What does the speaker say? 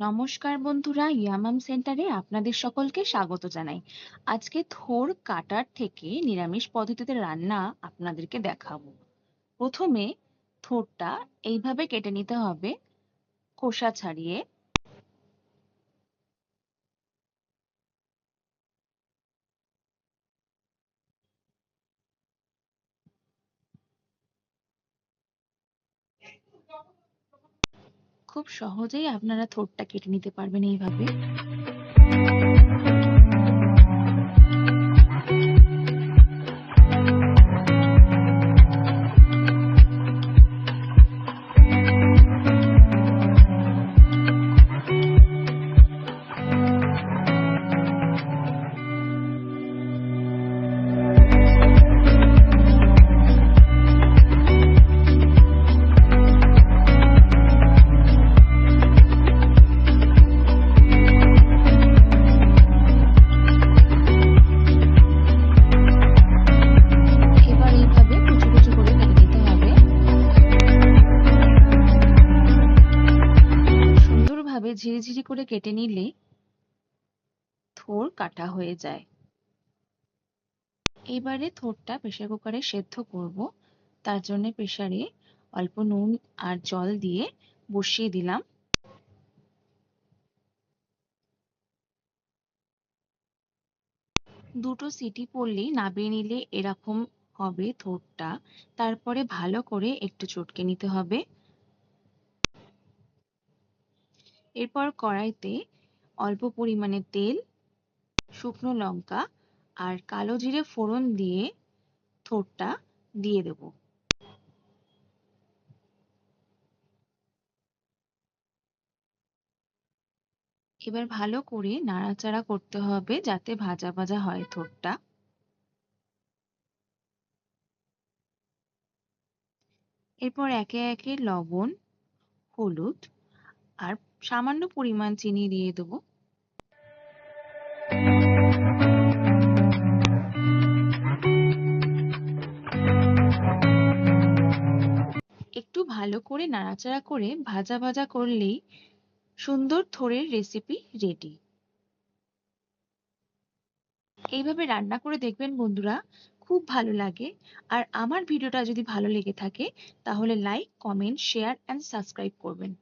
নমস্কার বন্ধুরা, ইয়ামাম সেন্টারে আপনাদের সকলকে স্বাগত জানাই। আজকে থোর কাটার থেকে নিরামিষ পদ্ধতিতে রান্না আপনাদেরকে দেখাবো। প্রথমে থোরটা এইভাবে কেটে নিতে হবে, খোসা ছাড়িয়ে। খুব সহজেই আপনারা থ্রোটটা কেটে নিতে পারবেন এইভাবে। ঝিরিঝিরি করে কেটে নিলে থোর কাটা হয়ে যায়। এবারে থোরটা প্রেসার কুকারে সেদ্ধ করব। তার জন্য প্রেসারে অল্প নুন আর জল দিয়ে বসিয়ে দিলাম। দুটো সিটি পড়লেই নাবিয়ে নিলে এরকম হবে থোরটা তারপরে ভালো করে একটু চটকে নিতে হবে। এরপর কড়াইতে অল্প পরিমাণে তেল, শুকনো লঙ্কা আর কালো জিরে ফোড়ন দিয়ে থোরটা দিয়ে দেব। এবার ভালো করে নাড়াচাড়া করতে হবে যাতে ভাজা ভাজা হয় থোরটা এরপর একে একে লবণ, হলুদ আর সামান্য পরিমাণ চিনি দিয়ে দেবো। একটু ভালো করে নাড়াচাড়া করে ভাজা ভাজা করলেই সুন্দর থোড়ের রেসিপি রেডি এইভাবে রান্না করে দেখবেন বন্ধুরা, খুব ভালো লাগে। আর আমার ভিডিওটা যদি ভালো লেগে থাকে, তাহলে like comment share and subscribe করবেন।